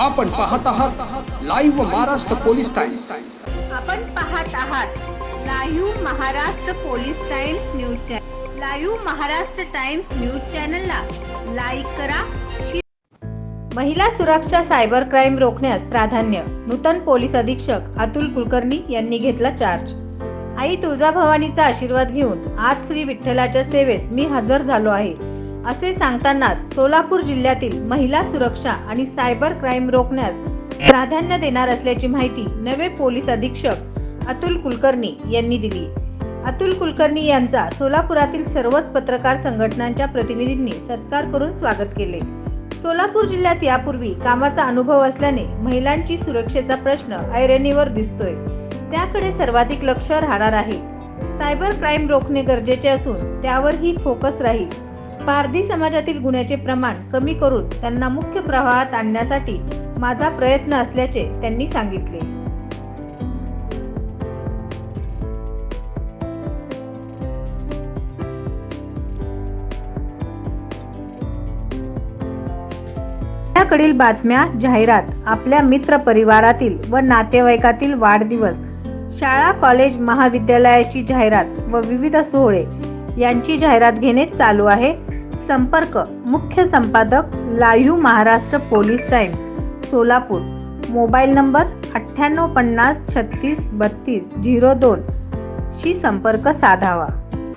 आपण पाहत आहात लाईव्ह महाराष्ट्र पोलीस टाइम्स आपण पाहत आहात live Maharashtra police Times news channel live Maharashtra Times news चॅनलला लाईक करा महिला सुरक्षा सायबर क्राईम रोखण्यास प्राधान्य नूतन पोलीस अधीक्षक अतुल कुलकर्णी यांनी घेतला चार्ज आई तुळजाभवानीचा आशीर्वाद घेऊन आज श्री विठ्ठलाच्या सेवेत मी हजर झालो आहे. असे सांगतानाच सोलापूर जिल्ह्यातील महिला सुरक्षा आणि सायबर क्राईम रोखण्यास प्राधान्य देणार असल्याची माहिती नवे पोलीस अधीक्षक अतुल कुलकर्णी यांनी दिली. अतुल कुलकर्णी यांचा सोलापुरातील सर्वच पत्रकार संघटनांच्या प्रतिनिधींनी सत्कार करून स्वागत केले. सोलापूर जिल्ह्यात यापूर्वी कामाचा अनुभव असल्याने महिलांची सुरक्षेचा प्रश्न ऐरणीवर दिसतोय. त्याकडे सर्वाधिक लक्ष राहणार आहे. सायबर क्राईम रोखणे गरजेचे असून त्यावरही फोकस राहील. पारधी समाजातील गुन्ह्याचे प्रमाण कमी करून त्यांना मुख्य प्रवाहात आणण्यासाठी माझा प्रयत्न असल्याचे त्यांनी सांगितले. आपल्याकडील बातम्या जाहिरात आपल्या मित्र परिवारातील व नातेवाईकातील वाढदिवस शाळा कॉलेज महाविद्यालयाची जाहिरात व विविध सोहळे यांची जाहिरात घेणे चालू आहे. संपर्क मुख्य संपादक live Maharashtra police time Solapur. Mobile number अठ्ठ्याण्णव पन्नास छत्तीस बत्तीस झिरो दोन शी संपर्क साधावा.